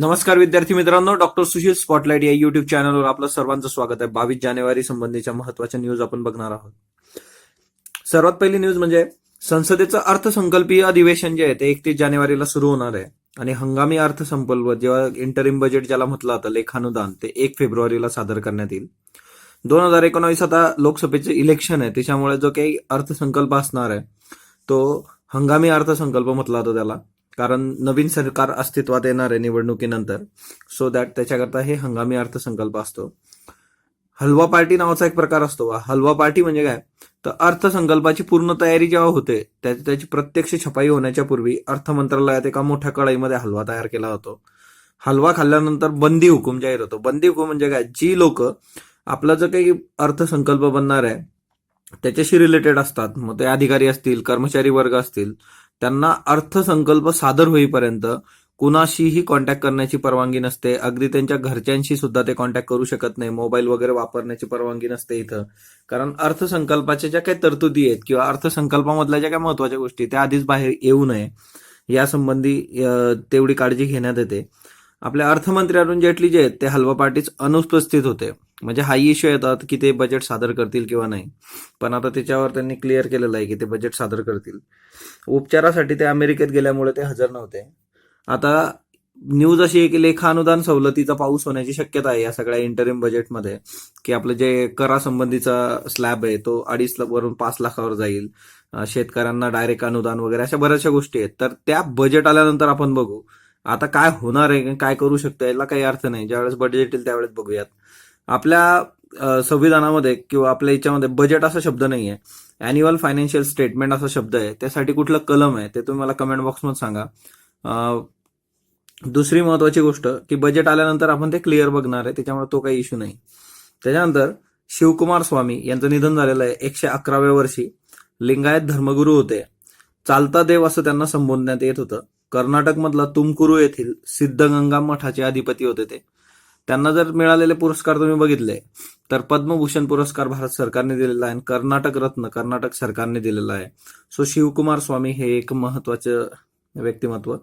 नमस्कार विद्यार्थी मित्रांनो डॉक्टर सुशील स्पॉटलाइट या युट्यूब चॅनलवर आपलं सर्वांचं स्वागत आहे. बावीस जानेवारी संबंधीच्या महत्त्वाच्या न्यूज आपण बघणार आहोत. सर्वात पहिली न्यूज म्हणजे संसदेचं अर्थसंकल्पीय अधिवेशन जे आहे ते एकतीस जानेवारीला सुरू होणार आहे. आणि हंगामी अर्थसंकल्प जेव्हा इंटरिम बजेट ज्याला म्हटलं जातं लेखानुदान ते एक फेब्रुवारीला सादर करण्यात येईल. दोन हजार एकोणावीस आता लोकसभेचे इलेक्शन आहे. त्याच्यामुळे जो काही अर्थसंकल्प असणार आहे तो हंगामी अर्थसंकल्प म्हटला जातो त्याला. कारण नवीन सरकार अस्तित्वात येणार आहे निवडणुकीनंतर. सो दॅट त्याच्याकरता हे हंगामी अर्थसंकल्प असतो. हलवा पार्टी नावाचा एक प्रकार असतो. हलवा पार्टी म्हणजे काय? तर अर्थसंकल्पाची पूर्ण तयारी जेव्हा होते त्याची प्रत्यक्ष छपाई होण्याच्या पूर्वी अर्थ मंत्रालयात एका मोठ्या कढईमध्ये हलवा तयार केला जातो. हलवा खाल्ल्यानंतर बंदी हुकूम जाहीर होतो. बंदी हुकूम म्हणजे काय? जी लोक आपला जो काही अर्थसंकल्प बनणार आहे त्याच्याशी रिलेटेड असतात. मग ते अधिकारी असतील कर्मचारी वर्ग असतील त्यांना अर्थसंकल्प सादर होईपर्यंत कुणाशीही कॉन्टॅक्ट करण्याची परवानगी नसते. अगदी त्यांच्या घरच्यांशी सुद्धा ते कॉन्टॅक्ट करू शकत नाही. मोबाईल वगैरे वापरण्याची परवानगी नसते इथं. कारण अर्थसंकल्पाच्या ज्या काही तरतुदी आहेत किंवा अर्थसंकल्पामधल्या ज्या काही महत्त्वाच्या गोष्टी त्या आधीच बाहेर येऊ नये. यासंबंधी तेवढी काळजी घेण्यात येते. आपल्या अर्थमंत्री अरुण जेटली जे आहेत ते हलवा पार्टीच अनुपस्थित होते. म्हणजे हाही इश्यू येतात की ते बजेट सादर करतील किंवा नाही. पण आता त्याच्यावर त्यांनी क्लिअर केलेलं आहे की ते बजेट सादर करतील. उपचारासाठी ते अमेरिकेत गेल्यामुळे ते हजर नव्हते. आता न्यूज अशी आहे की लेखानुदान सवलतीचा पाऊस होण्याची शक्यता आहे या सगळ्या इंटरिम बजेटमध्ये की आपलं जे करासंबंधीचा स्लॅब आहे तो अडीच लाख वरून पाच लाखावर जाईल. शेतकऱ्यांना डायरेक्ट अनुदान वगैरे अशा बऱ्याचशा गोष्टी आहेत. तर त्या बजेट आल्यानंतर आपण बघू. आता काय होणार आहे काय करू शकतो याला काही अर्थ नाही. ज्यावेळेस बजेट येईल त्यावेळेस बघूयात. आपल्या संविधानामध्ये किंवा आपल्या याच्यामध्ये बजेट असा शब्द नाही आहे अॅन्युअल फायनान्शियल स्टेटमेंट असा शब्द आहे. त्यासाठी कुठलं कलम आहे ते तुम्ही मला कमेंट बॉक्समध्ये सांगा. अं, दुसरी महत्वाची गोष्ट की बजेट आल्यानंतर आपण ते क्लिअर बघणार आहे. त्याच्यामुळे तो काही इश्यू नाही. त्याच्यानंतर शिवकुमार स्वामी यांचं निधन झालेलं आहे एकशे अकराव्या वर्षी. लिंगायत धर्मगुरू होते. चालता देव असं त्यांना संबोधण्यात येत होतं. कर्नाटकमधला तुमकुरू येथील सिद्धगंगा मठाचे अधिपती होते ते. त्यांना जर मिळालेले पुरस्कार तुम्ही बघितले तर पद्मभूषण पुरस्कार भारत सरकारने दिलेला आहे आणि कर्नाटक रत्न कर्नाटक सरकारने दिलेला आहे. सो शिवकुमार स्वामी हे एक महत्वाचं व्यक्तिमत्व.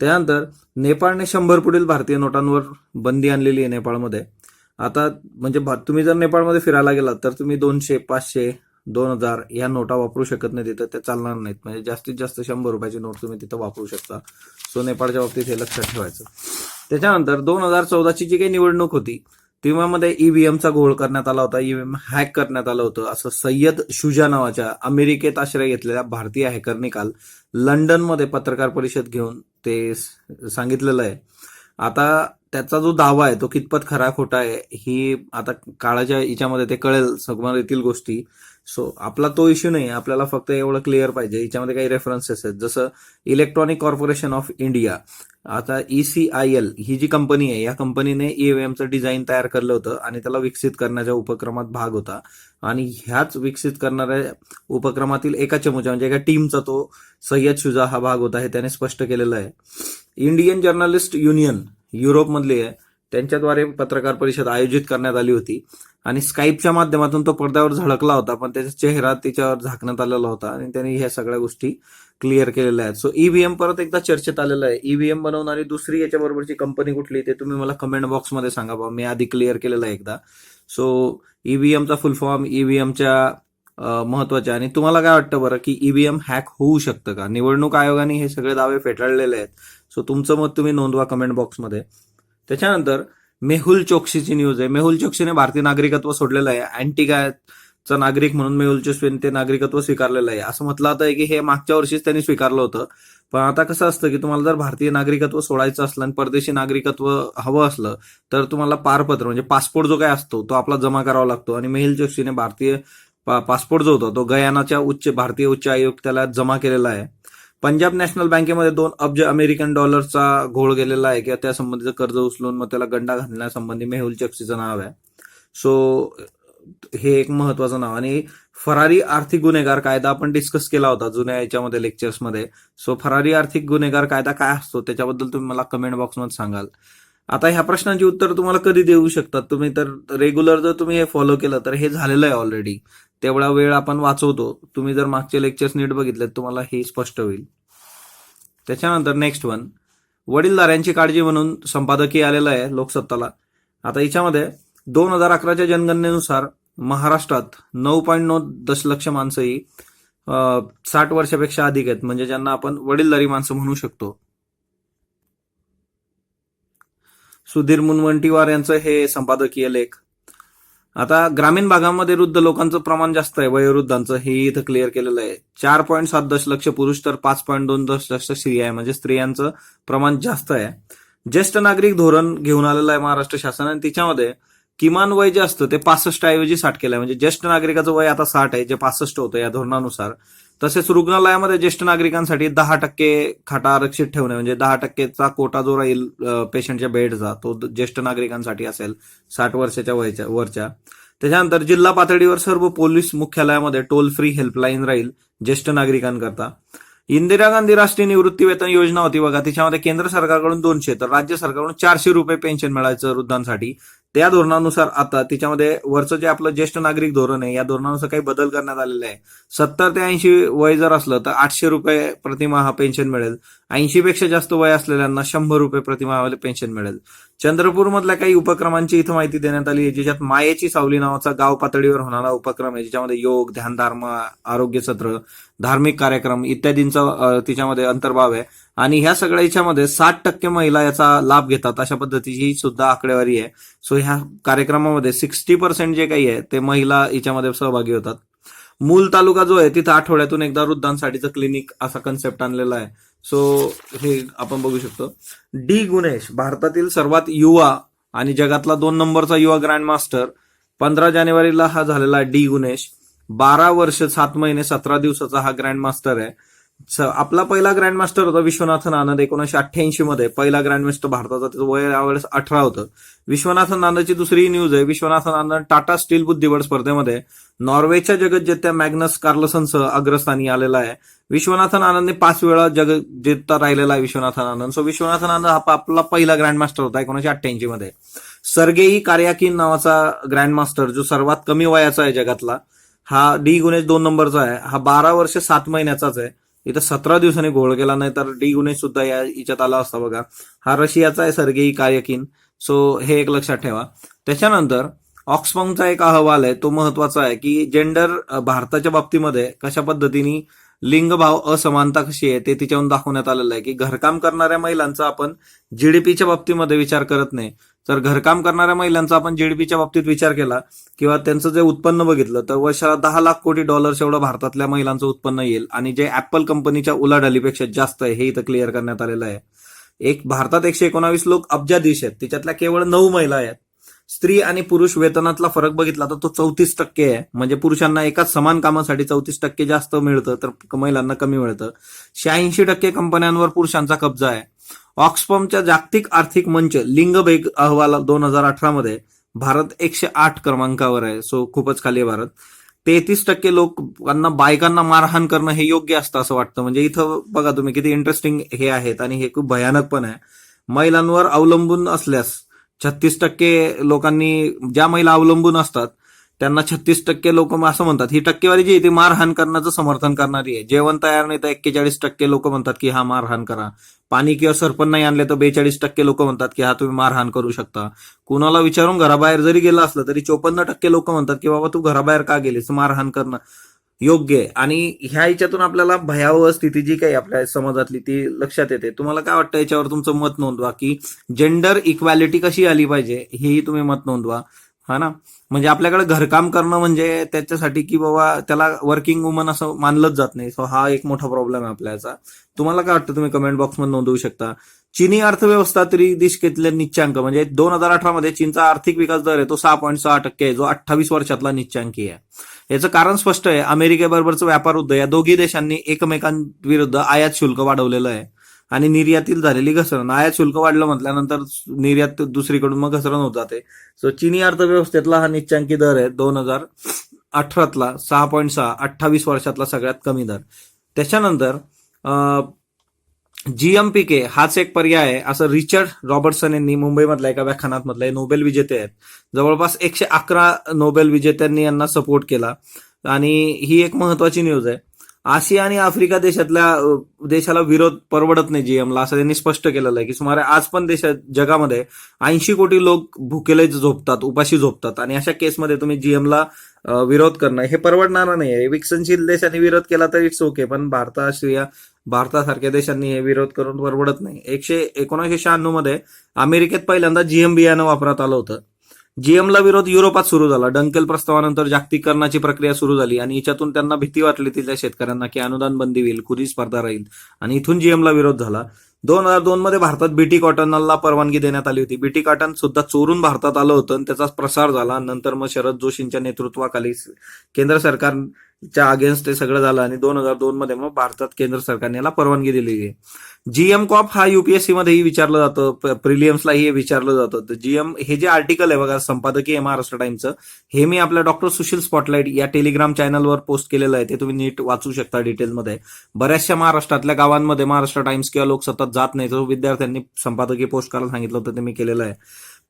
त्यानंतर नेपाळने शंभर पुढील भारतीय नोटांवर बंदी आणलेली आहे नेपाळमध्ये. आता म्हणजे भा- तुम्ही जर नेपाळमध्ये फिरायला गेलात तर तुम्ही दोनशे पाचशे दोन हजार या नोटा वापरू शकत नाही तिथं त्या चालणार नाहीत. म्हणजे जास्तीत जास्त शंभर रुपयाची नोट तुम्ही तिथं वापरू शकता. सो नेपाळच्या बाबतीत हे लक्षात ठेवायचं. त्याच्यानंतर दोन हजार चौदाची जी काही निवडणूक होती तेव्हामध्ये ईव्हीएमचा घोळ करण्यात आला होता ईव्हीएम हॅक करण्यात आलं होतं. असं सय्यद शुजा नावाच्या अमेरिकेत आश्रय घेतलेल्या भारतीय हॅकरने काल लंडनमध्ये पत्रकार परिषद घेऊन ते सांगितलेलं आहे. आता त्याचा जो दावा आहे तो कितपत खरा खोटा आहे ही आता काळाच्या हिच्यामध्ये ते कळेल समोर येतील गोष्टी. सो आपला तो इश्यू नाही. आपल्याला फक्त एवढं क्लिअर पाहिजे. याच्यामध्ये काही रेफरन्सेस आहेत. जसं इलेक्ट्रॉनिक कॉर्पोरेशन ऑफ इंडिया आता ईसीआयएल ही जी कंपनी आहे या कंपनीने ईव्हीएमचं डिझाईन तयार केलं होतं आणि त्याला विकसित करण्याच्या उपक्रमात भाग होता. आणि ह्याच विकसित करणाऱ्या उपक्रमातील एका चमूच्या म्हणजे एका टीमचा तो सय्यद शुजा हा भाग होता हे त्याने स्पष्ट केलेलं आहे. इंडियन जर्नलिस्ट युनियन युरोपमधली आहे. त्यांच्याद्वारे पत्रकार परिषद आयोजित करण्यात आली होती. आणि स्काईपच्या माध्यमातून तो पडद्यावर झळकला होता पण त्याचा चेहरा तिच्यावर झाकण्यात आलेला होता आणि त्यांनी ह्या सगळ्या गोष्टी क्लिअर केलेल्या आहेत. सो ईव्हीएम परत एकदा चर्चेत आलेलं आहे. ईव्हीएम बनवणारी दुसरी याच्याबरोबरची कंपनी कुठली ते तुम्ही मला कमेंट बॉक्समध्ये सांगा बा मी आधी क्लिअर केलेलं आहे एकदा. सो ईव्हीएमचा फुल फॉर्म ईव्हीएमच्या महत्त्वाच्या. आणि तुम्हाला काय वाटतं बरं की ईव्हीएम हॅक होऊ शकतं का? निवडणूक आयोगाने हे सगळे दावे फेटाळलेले आहेत. सो तुमचं मत तुम्ही नोंदवा कमेंट बॉक्समध्ये त्याच्यानंतर मेहुल चोक्सीची न्यूज आहे. मेहुल चोक्सीने भारतीय नागरिकत्व सोडलेलं आहे. अँटिगाचा नागरिक म्हणून मेहुल चोक्सीने ते नागरिकत्व स्वीकारलेलं आहे. असं म्हटलं आता की हे मागच्या वर्षीच त्यांनी स्वीकारलं होतं. पण आता कसं असतं की तुम्हाला जर भारतीय नागरिकत्व सोडायचं असलं आणि परदेशी नागरिकत्व हवं असलं तर तुम्हाला पारपत्र म्हणजे पासपोर्ट जो काय असतो तो आपला जमा करावा लागतो. आणि मेहुल चोक्सीने भारतीय पासपोर्ट जो होता तो गयानाच्या उच्च भारतीय उच्च आयोग त्याला जमा केलेला आहे. पंजाब नॅशनल बँकेमध्ये दोन अब्ज अमेरिकन डॉलरचा घोळ गेलेला आहे किंवा त्यासंबंधीचं कर्ज उचलून मग त्याला गंडा घालण्यासंबंधी मेहुल चक्सीचं नाव आहे. सो हे एक महत्वाचं नाव. आणि फरारी आर्थिक गुन्हेगार कायदा आपण डिस्कस केला होता जुन्या याच्यामध्ये लेक्चर्समध्ये सो फरारी आर्थिक गुन्हेगार कायदा काय असतो त्याच्याबद्दल तुम्ही मला कमेंट बॉक्समध्ये सांगाल. आता ह्या प्रश्नांची उत्तर तुम्हाला कधी देऊ शकतात? तुम्ही तर रेग्युलर जर तुम्ही हे फॉलो केलं तर हे झालेलं आहे ऑलरेडी तेवढा वेळ आपण वाचवतो. तुम्ही जर मागचे लेक्चर्स नीट बघितले तुम्हाला हे स्पष्ट होईल. त्याच्यानंतर नेक्स्ट वन वडीलधाऱ्यांची काळजी म्हणून संपादकीय आलेलं आहे लोकसत्ताला. आता याच्यामध्ये दोन हजार अकराच्या जनगणनेनुसार महाराष्ट्रात नऊ पॉईंट नऊ दशलक्ष माणसं ही साठ वर्षापेक्षा अधिक आहेत. म्हणजे ज्यांना आपण वडीलधारी माणसं म्हणू शकतो. सुधीर मुनवंटीवार यांचं हे संपादकीय लेख. आता ग्रामीण भागामध्ये वृद्ध लोकांचं प्रमाण जास्त आहे वयोवृद्धांचं. हे इथं क्लिअर केलेलं आहे. चार पॉईंट सात दशलक्ष पुरुष तर पाच पॉईंट दोन दशलक्ष स्त्रिया आहे. म्हणजे स्त्रियांचं प्रमाण जास्त आहे. ज्येष्ठ नागरिक धोरण घेऊन आलेलं आहे महाराष्ट्र शासन आणि त्याच्यामध्ये किमान वय जे असतं ते पासष्ट ऐवजी साठ केलं आहे. म्हणजे ज्येष्ठ नागरिकाचं वय आता साठ आहे जे पासष्ट होतं या धोरणानुसार. तसेच रुग्णालयामध्ये ज्येष्ठ नागरिकांसाठी दहा टक्के खाटा आरक्षित ठेवणे म्हणजे दहा टक्केचा कोटा जो राहील पेशंटच्या बेडचा तो ज्येष्ठ नागरिकांसाठी असेल साठ वर्षाच्या वयच्या वरच्या. त्याच्यानंतर जिल्हा पातळीवर सर्व पोलीस मुख्यालयामध्ये टोल फ्री हेल्पलाईन राहील ज्येष्ठ नागरिकांकरता. इंदिरा गांधी राष्ट्रीय निवृत्ती वेतन योजना होती बघा त्याच्यामध्ये केंद्र सरकारकडून दोनशे तर राज्य सरकारकडून चारशे रुपये पेन्शन मिळायचं वृद्धांसाठी. त्या धोरणानुसार आता त्याच्यामध्ये वरचं जे आपलं ज्येष्ठ नागरिक धोरण आहे या धोरणानुसार काही बदल करण्यात आलेला आहे. सत्तर ते ऐंशी वय जर असलं तर आठशे रुपये प्रतिमाह पेन्शन मिळेल. ऐंशी पेक्षा जास्त वय असलेल्यांना शंभर रुपये प्रतिमाह पेन्शन मिळेल. चंद्रपूर मधल्या काही उपक्रमांची इथं माहिती देण्यात आली आहे ज्याच्यात मायेची सावली नावाचा गाव पातळीवर होणारा उपक्रम आहे ज्याच्यामध्ये योग ध्यानधार्म आरोग्य सत्र धार्मिक कार्यक्रम इत्यादींचा तिच्यामध्ये अंतर्भाव आहे. आणि ह्या सगळ्या याच्यामध्ये साठ टक्के महिला याचा लाभ घेतात अशा पद्धतीची सुद्धा आकडेवारी आहे. सो ह्या कार्यक्रमामध्ये सिक्स्टी पर्सेंट जे काही आहे ते महिला याच्यामध्ये सहभागी होतात. मूल तालुका जो आहे तिथं आठवड्यातून एकदा वृद्धांसाठीचं क्लिनिक असा कन्सेप्ट आणलेला आहे. सो हे आपण बघू शकतो. डी. गुणेश भारतातील सर्वात युवा आणि जगातला दोन नंबरचा युवा ग्रँड मास्टर पंधरा जानेवारीला हा झालेला आहे डी. गुणेश. बारा वर्ष सात महिने सतरा दिवसाचा हा ग्रँड मास्टर आहे. आपला पहिला ग्रँड मास्टर होता विश्वनाथन आनंद एकोणीशे अठ्ठ्याऐंशी मध्ये. पहिला ग्रँड मास्टर भारताचा त्याचं वय यावेळेस अठरा होतं. विश्वनाथन आनंदची दुसरी न्यूज आहे. विश्वनाथन आनंद टाटा स्टील बुद्धिबळ स्पर्धेमध्ये नॉर्वेच्या जगज्जेत्या मॅग्नस कार्लसनसह अग्रस्थानी आलेला आहे. विश्वनाथन आनंदने पाच वेळा जग जेता राहिलेला आहे विश्वनाथन आनंद. सो विश्वनाथन आनंद हा आपला पहिला ग्रँड मास्टर होता एकोणीशे अठ्ठ्याऐंशी मध्ये. सर्गेई कार्याकिन नावाचा ग्रँड मास्टर जो सर्वात कमी वयाचा आहे जगातला हा डी गुणेश दोन नंबरचा आहे. हा बारा वर्ष सात महिन्याचाच आहे. इथं सतरा दिवसांनी घोळ केला नाही तर डी गुन्हे सुद्धा या हिच्यात आला असता बघा. हा रशियाचा आहे सर्गेई कार्यकिन. सो हे एक लक्षात ठेवा. त्याच्यानंतर ऑक्सफॉर्मचा एक अहवाल आहे तो महत्त्वाचा आहे की जेंडर भारताच्या बाबतीमध्ये कशा पद्धतीने लिंगभाव असमानता कशी आहे ते तिच्याहून दाखवण्यात आलेलं आहे की घरकाम करणाऱ्या महिलांचा आपण जीडीपीच्या बाबतीमध्ये विचार करत नाही. जर घरकाम करणाऱ्या महिलांचा आपण जीडीपीच्या बाबतीत विचार केला किंवा त्यांचं जे उत्पन्न बघितलं तर वर्षाला दहा लाख कोटी डॉलर्स एवढं भारतातल्या महिलांचं उत्पन्न येईल आणि जे ऍपल कंपनीच्या उलाढालीपेक्षा जास्त आहे हे इथं क्लिअर करण्यात आलेलं आहे. एक भारतात एकशे एकोणावीस लोक अब्जाधीश आहेत. त्याच्यातल्या केवळ नऊ महिला आहेत. स्त्री आणि पुरुष वेतनातला फरक बघितला तर तो चौतीस टक्के आहे. म्हणजे पुरुषांना एकाच समान कामासाठी चौतीस टक्के जास्त मिळतं तर महिलांना कमी मिळतं. शहाऐंशी टक्के कंपन्यांवर पुरुषांचा कब्जा आहे. ऑक्सफॉर्मच्या जागतिक आर्थिक मंच लिंगभेद अहवाल दोन हजार अठरा मध्ये भारत एकशे आठ क्रमांकावर आहे. सो खूपच खाली आहे भारत. तेहतीस टक्के लोकांना बायकांना मारहाण करणं हे योग्य असतं असं वाटतं. म्हणजे इथं बघा तुम्ही किती इंटरेस्टिंग हे आहेत आणि हे खूप भयानक पण आहे. महिलांवर अवलंबून असल्यास छत्तीस टक्के लोकांनी ज्या महिला अवलंबून असतात त्यांना छत्तीस टक्के लोक असं म्हणतात. ही टक्केवारी जी आहे ती मारहाण करण्याचं समर्थन करणारी आहे. जेवण तयार नाही तर एक्केचाळीस टक्के लोक म्हणतात की हा मारहाण करा. पाणी किंवा सरपण नाही आणले तर बेचाळीस टक्के लोक म्हणतात की हा तुम्ही मारहाण करू शकता. कुणाला विचारून घराबाहेर जरी गेलं असलं तरी चोपन्न टक्के लोक म्हणतात की बाबा तू घराबाहेर का गेलीस? मारहाण करणं योग्य आहे. आणि ह्या याच्यातून आपल्याला भयावह स्थिती जी काही आपल्या समाजातली ती लक्षात येते. तुम्हाला काय वाटतं याच्यावर तुमचं मत नोंदवा की जेंडर इक्वॅलिटी कशी आली पाहिजे हेही तुम्ही मत नोंदवा. हा ना? म्हणजे आपल्याकडे घरकाम करणं म्हणजे त्याच्यासाठी की बाबा त्याला वर्किंग वुमन असं मानलंच जात नाही. सो हा एक मोठा प्रॉब्लेम आहे आपल्याचा. तुम्हाला काय वाटतं? तुम्ही कमेंट बॉक्समध्ये नोंदवू शकता. चीनी अर्थव्यवस्था तरी दिशकेतले निच्चांक. म्हणजे दोन हजार अठरा मध्ये चीनचा आर्थिक विकास दर आहे तो सहा पॉईंट सहा टक्के आहे. जो अठ्ठावीस वर्षातला निच्चांकी आहे. याचं कारण स्पष्ट आहे. अमेरिकेबरोबरचं व्यापार युद्ध या दोघी देशांनी एकमेकांविरुद्ध आयात शुल्क वाढवलेलं आहे. आणि निर्यातील झालेली घसरण. आयात शुल्क वाढलं म्हटल्यानंतर निर्यात दुसरीकडून मग घसरण होत जाते. सो चीनी अर्थव्यवस्थेतला हा निच्चांकी दर आहे दोन हजार अठरातला सहा पॉईंट सहा अठ्ठावीस वर्षातला सगळ्यात कमी दर. त्याच्यानंतर जीएमपीके हाच एक पर्याय आहे. असं रिचर्ड रॉबर्टसन यांनी मुंबईमधल्या एका व्याख्यानात म्हटलंय नोबेल विजेते आहेत. जवळपास एकशे अकरा नोबेल विजेत्यांनी यांना सपोर्ट केला. आणि ही एक महत्वाची न्यूज आहे. आशिया आणि आफ्रिका देशातल्या देशाला विरोध परवडत नाही जीएमला असं त्यांनी स्पष्ट केलेलं आहे की सुमारे आज पण देशात जगामध्ये ऐंशी कोटी लोक भुकेले झोपतात उपाशी झोपतात आणि अशा केसमध्ये तुम्ही जीएमला विरोध करणं हे परवडणार नाही आहे. विकसनशील देशांनी विरोध केला तर इट्स ओके पण भारत आशिया भारतासारख्या देशांनी हे विरोध करून परवडत नाही. एकशे एकोणीसशे शहाण्णवमध्ये अमेरिकेत पहिल्यांदा जीएम बियाणं वापरात आलं होतं. जीएमला विरोध युरोपात सुरू झाला. डंकेल प्रस्तावानंतर जागतिकरणाची प्रक्रिया सुरू झाली आणि याच्यातून त्यांना भीती वाटली तिथल्या शेतकऱ्यांना की अनुदान बंदी होईल कुरी स्पर्धा राहील. आणि इथून जीएमला विरोध झाला. दोन हजार दोन मध्ये भारतात बीटी कॉटनला परवानगी देण्यात आली होती. बीटी कॉटन सुद्धा चोरून भारतात आलं होतं आणि त्याचा प्रसार झाला. नंतर मग शरद जोशींच्या नेतृत्वाखाली केंद्र सरकार च्या अगेन्स्ट ते सगळं झालं आणि दोन हजार दोन मध्ये मग भारतात केंद्र सरकारने याला परवानगी दिलेली आहे. जीएम कॉप हा युपीएससी मध्येही विचारलं जातं प्रिलियम्सलाही हे विचारलं जातं. तर जीएम हे जे आर्टिकल आहे बघा संपादकीय महाराष्ट्र टाइमचं हे मी आपल्या डॉक्टर सुशील स्पॉटलाईट या टेलिग्राम चॅनलवर पोस्ट केलेलं आहे. ते तुम्ही नीट वाचू शकता डिटेलमध्ये बऱ्याचशा महाराष्ट्रातल्या गावांमध्ये महाराष्ट्र टाइम्स किंवा लोक सतत जात नाही. तर विद्यार्थ्यांनी संपादकीय पोस्ट करायला सांगितलं होतं ते मी केलेलं आहे.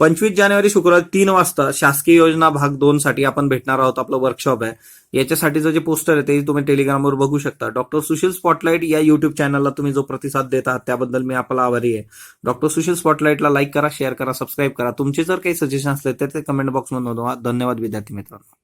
पंचवीस जानेवारी शुक्रवारी तीन वाजता शासकीय योजना भाग दोन साठी आपण भेटणार आहोत आपलं वर्कशॉप आहे. याच्यासाठीचं जे पोस्टर आहे ते तुम्ही टेलिग्रामवर बघू शकता. डॉक्टर सुशील स्पॉटलाईट या युट्यूब चॅनलला तुम्ही जो प्रतिसाद देत आहात त्याबद्दल मी आपला आभारी आहे. डॉक्टर सुशील स्पॉटलाईटला लाईक करा शेअर करा सबस्क्राईब करा. तुमचे जर काही सजेशन असले तर ते कमेंट बॉक्समध्ये नोंदवा. धन्यवाद विद्यार्थी मित्रांनो.